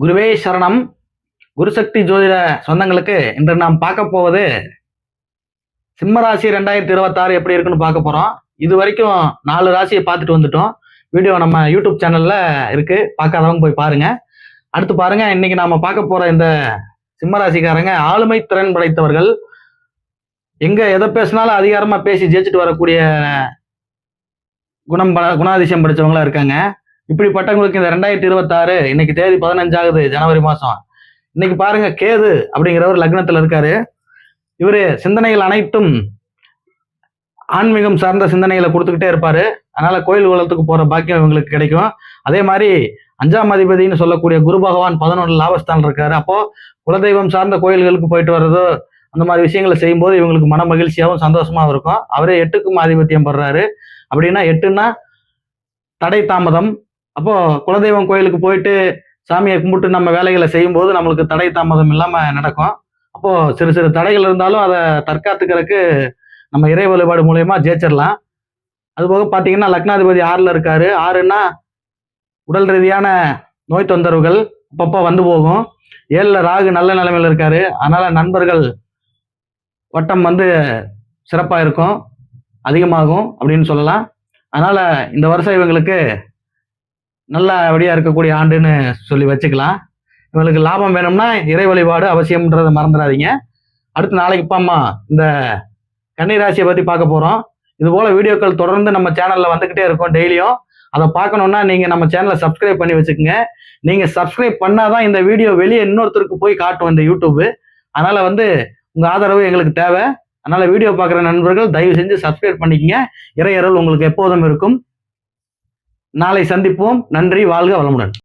குருவே சரணம். குருசக்தி ஜோதிட சொந்தங்களுக்கு இன்று நாம் பார்க்க போவது சிம்ம ராசி ரெண்டாயிரத்தி இருபத்தாறு எப்படி இருக்குன்னு பார்க்க போறோம். இது வரைக்கும் நாலு ராசியை பார்த்துட்டு வந்துட்டோம். வீடியோ நம்ம யூடியூப் சேனல்ல இருக்கு. பார்க்காதவங்க போய் பாருங்க. அடுத்து பாருங்க இன்னைக்கு நாம பார்க்க போற இந்த சிம்ம ராசிக்காரங்க ஆளுமை திறன் படைத்தவர்கள். எங்க எதை பேசினாலும் அதிகாரமா பேசி ஜெயிச்சுட்டு வரக்கூடிய குணம் குணாதிசயம் படித்தவங்களா இருக்காங்க. இப்படிப்பட்டவங்களுக்கு இந்த ரெண்டாயிரத்தி இருபத்தாறு இன்னைக்கு தேதி பதினஞ்சாகுது ஜனவரி மாசம். இன்னைக்கு பாருங்க கேது அப்படிங்கிறவர் லக்னத்துல இருக்காரு. இவர் சிந்தனைகள் அனைத்தும் ஆன்மீகம் சார்ந்த சிந்தனைகளை கொடுத்துக்கிட்டே இருப்பாரு. அதனால கோயில் குளத்துக்கு போற பாக்கியம் இவங்களுக்கு கிடைக்கும். அதே மாதிரி அஞ்சாம் அதிபதினு சொல்லக்கூடிய குரு பகவான் பதினொன்று லாபஸ்தான் இருக்காரு. அப்போ குலதெய்வம் சார்ந்த கோயில்களுக்கு போயிட்டு வர்றதோ அந்த மாதிரி விஷயங்களை செய்யும்போது இவங்களுக்கு மன மகிழ்ச்சியாகவும் சந்தோஷமாகவும் இருக்கும். அவரே எட்டுக்கும் ஆதிபத்தியம் படுறாரு. அப்படின்னா எட்டுன்னா தடை தாமதம் அப்போ குலதெய்வம் கோயிலுக்கு போயிட்டு சாமியை கும்பிட்டு நம்ம வேலைகளை செய்யும்போது நம்மளுக்கு தடை தாமதம் இல்லாம நடக்கும். அப்போ சிறு சிறு தடைகள் இருந்தாலும் அதை தற்காத்துக்கிறதுக்கு நம்ம இறை வழிபாடு மூலயமா ஜெயிச்சிடலாம். அதுபோக பார்த்தீங்கன்னா லக்னாதிபதி ஆறுல இருக்காரு. ஆறுன்னா உடல் ரீதியான நோய் தொந்தரவுகள் அப்பப்போ வந்து போகும். ஏழுல ராகு நல்ல நிலைமையில் இருக்காரு. அதனால நண்பர்கள் வட்டம் வந்து சிறப்பாக இருக்கும். அதிகமாகும் அப்படின்னு சொல்லலாம். அதனால இந்த வருஷம் இவங்களுக்கு நல்லபடியா இருக்கக்கூடிய ஆண்டுன்னு சொல்லி வச்சுக்கலாம். இவங்களுக்கு லாபம் வேணும்னா இறை வழிபாடு அவசியம்ன்றதை மறந்துடாதீங்க. அடுத்து நாளைக்கு அம்மா இந்த கன்னி ராசியை பத்தி பார்க்க போறோம். இது போல வீடியோக்கள் தொடர்ந்து நம்ம சேனல்ல வந்துகிட்டே இருக்கும் டெய்லியும். அதை பார்க்கணும்னா நீங்க நம்ம சேனலை சப்ஸ்கிரைப் பண்ணி வச்சுக்கோங்க. நீங்க சப்ஸ்கிரைப் பண்ணாதான் இந்த வீடியோ வெளியே இன்னொருத்தருக்கு போய் காட்டும் இந்த யூடியூப். அதனால வந்து உங்க ஆதரவு எங்களுக்கு தேவை. அதனால வீடியோ பார்க்குற நண்பர்கள் தயவு செஞ்சு சப்ஸ்கிரைப் பண்ணிக்கங்க. இறையறல் உங்களுக்கு எப்போதும் இருக்கும். நாளை சந்திப்போம். நன்றி வாழ்க வளமுடன்.